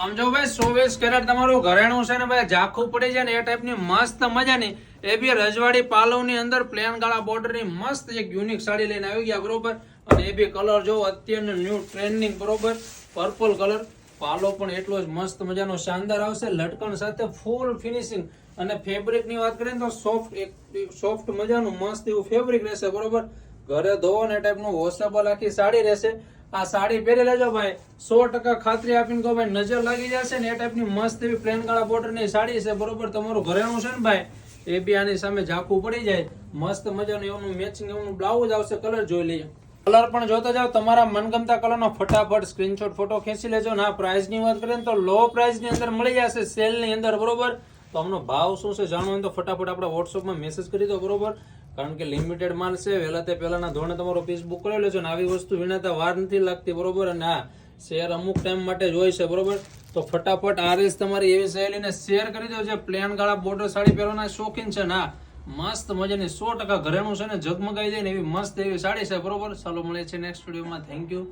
આમ જો ભાઈ ચોવીસ કેરેટ તમારું ઘરેણું છે ને ભાઈ, ઝાખું પડી જાય ને એ ટાઈપની મસ્ત મજાની એ બી રજવાડી પાલવની અંદર પ્લેન ગાળા બોર્ડરની મસ્ત એક યુનિક સાડી લઈને આવી ગયા, બરોબર? અને એ બી કલર જો અત્યારનો ન્યૂ ટ્રેન્ડિંગ બરોબર? પર્પલ કલર પાલો પણ એટલો જ મસ્ત મજાનો શાનદાર આવશે, લટકણ સાથે ફૂલ ફિનિશિંગ અને ફેબ્રિકની વાત કરીએ તો સોફ્ટ એક સોફ્ટ મજાનું મસ્ત એવું ફેબ્રિક રહેશે, બરોબર? ઘરે ધોવો ને ટાઈપનું વોશેબલ આખી સાડી રહેશે. આ સાડી પહેરી લેજો ભાઈ. સો ટકા ખાતરી આપીને કહો ભાઈ, નજર લાગી જશે ને એ ટાઈપની મસ્ત એવી પ્લેન કાળા border ની સાડી છે. બરોબર, તમારું ઘરેણું છે ને ભાઈ, એ બી આની સામે ઝાંખું પડી જાય. મસ્ત મજાનું એવું મેચિંગ એવું બ્લાઉઝ આવશે કલર જોઈ લઈએ. કલર પણ જોતા જાવ તમારા મનગમતા કલરનો ફટાફટ સ્ક્રીનશોટ ફોટો ખેંચી લેજો. ના પ્રાઇસની વાત કરીએ તો લો પ્રાઇસની અંદર મળી જશે સેલની અંદર, બરોબર? તો આમનો ભાવ શું છે જાણવું તો ફટાફટ આપણા વોટ્સઅપમાં મેસેજ કરી દો, બરોબર? કારણ કે લિમિટેડ માલ છે, વહેલા તે પહેલાના ધોરણે તમારો પીસ બુક કરેલો છે ને આવી વસ્તુ વિનાતા વાર નથી લાગતી, બરોબર? અને હા શેર અમુક ટાઈમ માટે જ હોય છે, બરોબર? તો ફટાફટ આ રીલ્સ તમારી એવી સહેલીને શેર કરી દો જે પ્લેન ગાળા બોર્ડર સાડી પહેરવાના શોખીન છે ના મસ્ત મજાની સો ટકા ઘરેણું છે ને ઝગમગાઈ જાય ને એવી મસ્ત એવી સાડી છે, બરોબર? ચાલો મળે છે નેક્સ્ટ વિડીયોમાં થેન્ક યુ